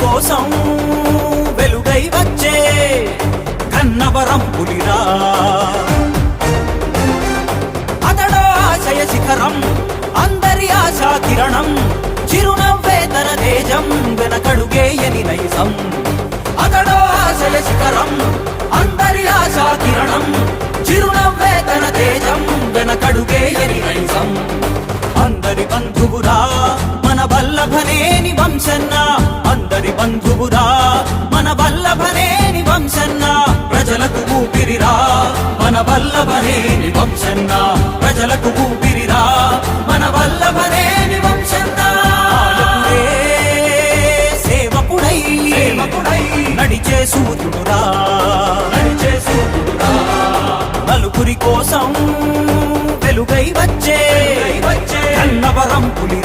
కోసం వెలుగై వచ్చే కన్నవరం పులిరా. అతడో ఆశయ శిఖరం అందరి ఆశా కిరణం చిరునవ్వే తన తేజం వెనకడుగేయని నైజం. అతడో ఆశయ శిఖరం అందరి ఆశా కిరణం చిరునవ్వే తన తేజం వెనకడుగేయని నైజం. అందరి బంధువురా వంశన్న అందరి బంధువురా. మన వల్లభనేని వంశన్న ప్రజలకు ఊపిరిరా. మన వల్లభనేని వంశన్న ప్రజలకు ఊపిరిరా. మన వల్లభనేని వంశన్న. సేవకుడై సేవకుడై. నడిచే సూర్యుడురా నడిచే సూర్యుడురా నలుగురి కోసం వెలుగై వచ్చే వచ్చే. కన్నవరం పులిరా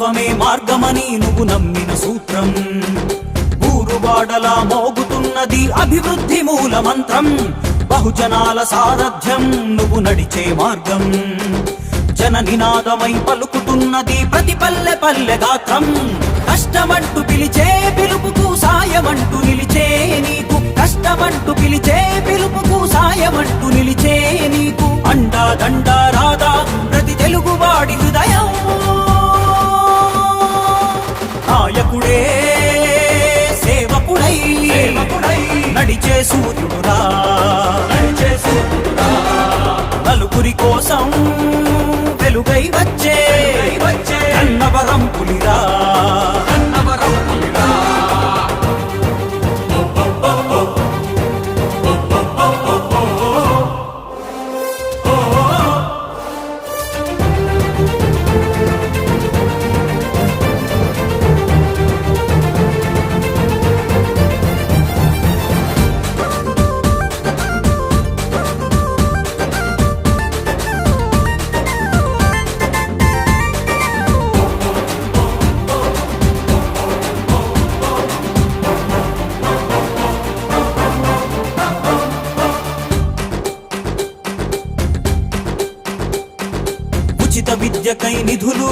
మానవత్వమే మార్గమని నువ్వు నమ్మిన సూత్రం. ఊరువాడలా మోగుతున్నది అభివృద్ధి మూల మంత్రం బహుజనాల సారథ్యం నువ్వు నడిచే మార్గం. జన నినాదమై పలుకుతున్నది ప్రతి పల్లె పల్లె గాత్రం. కష్టమంటూ పిలిచే పిలుపుకు సాయమంటూ నిలిచే నీకు. కష్టమంటూ పిలిచే పిలుపుకు సాయమంటూ నిలిచే నీకు. అండా దండా రాదా ప్రతి తెలుగువాడి నాయకుడే సేవకుడై సేవకుడై నడిచే సూర్యుడురా. నడిచే సూర్యుడురా. నలుగురి కోసం వెలుగై వచ్చే వచ్చే కన్నవరం పులిరా. ఉచిత విద్యకై నిధులు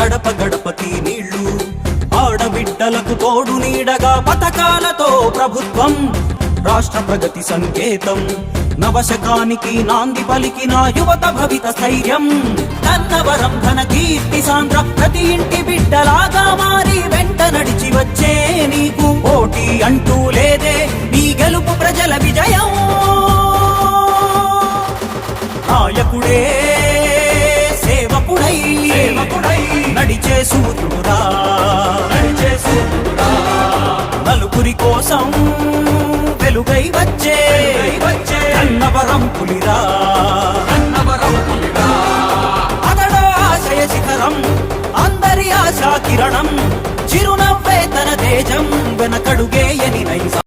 గడప గడపకి నీళ్ళు. ఆడబిడ్డలకు తోడు నీడగా పథకాలతో ప్రభుత్వం రాష్ట్ర ప్రగతి సంకేతం. నవశకానికి నాంది పలికిన యువత భవిత స్థైర్యం. కన్నవరం ఘన కీర్తి సాంద్ర ప్రతి ఇంటి బిడ్డలాగా మారి వెంట నడిచి వచ్చే నీకు పోటీ అంటూ లేదే. నడిచే సూర్యుడురా నడిచే సూర్యుడురా నలుగురి కోసం వెలుగై వచ్చే వచ్చే కన్నవరం పులిరా. కన్నవరం పులిరా. అతడో ఆశయ శిఖరం అందరి ఆశా కిరణం చిరునవ్వే తన తేజం వెనకడుగేయని నైజం